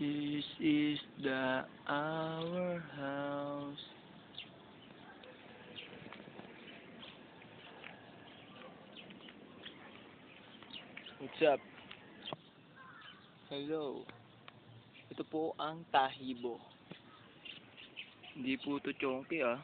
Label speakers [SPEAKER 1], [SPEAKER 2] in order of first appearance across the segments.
[SPEAKER 1] This is the our house. What's up? Hello. Ito po ang tahibo. Hindi po ito chonky ah.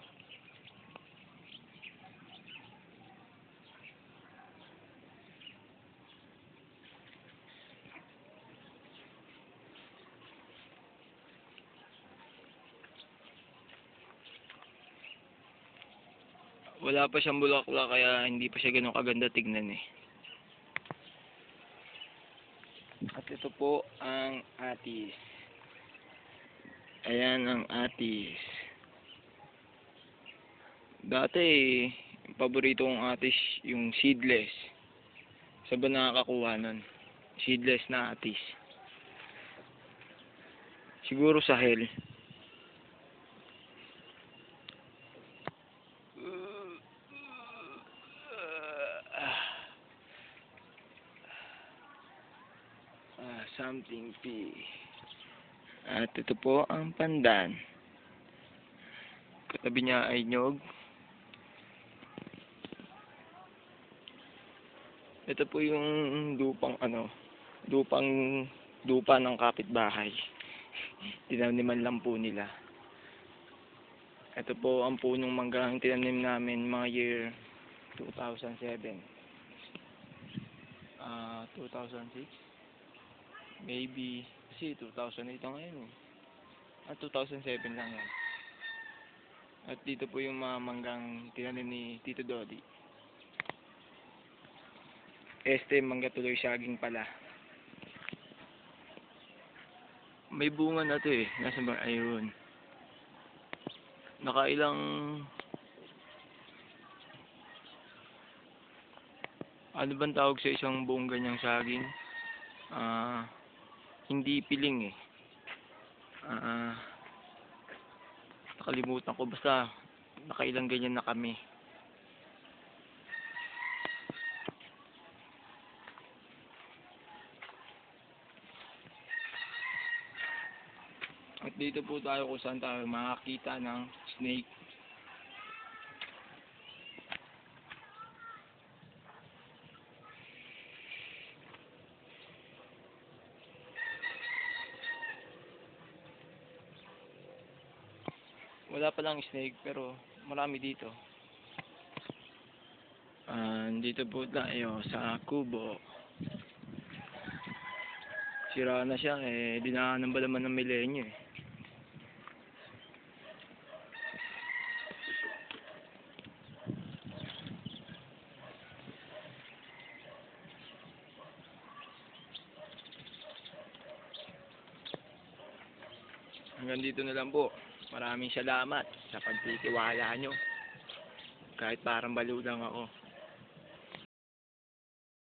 [SPEAKER 1] Wala pa siyang bulaklak kaya hindi pa siya ganun kaganda tignan eh. At ito po ang atis. Ayan ang atis. Dati, paborito kong atis, yung seedless. Saan ba nakakakuha nun? Seedless na atis. Siguro sa hell. Ah, something P. At ito po ang pandan. Katabi niya ay nyog. Ito po yung lupang ano, lupang lupa ng kapitbahay. Tinaniman lang po nila. Ito po ang punong manggang tinanim namin mga year 2007. Ah, 2006 maybe kasi 2008 ang ngayon eh. At 2007 lang yan. At dito po yung mga manggang tinanim ni Tito Dodi. Este mangga tuloy saging pala. May bunga na to eh. Nasa ba? Ayun. Nakailang ano bang tawag sa isang buong ganyang saging? Ah, hindi piling eh. Ah, nakalimutan ko basta nakailang ganyan na kami. At dito po tayo kung saan tayo makakita ng snake. Wala pa lang snake pero marami dito. Ah, dito po tayo sa kubo. Sira na siya eh, dinaanan ba naman ng milenyo eh. Hanggang dito na lang po. Maraming salamat sa pagtitiwala nyo. Kahit parang baliw lang ako.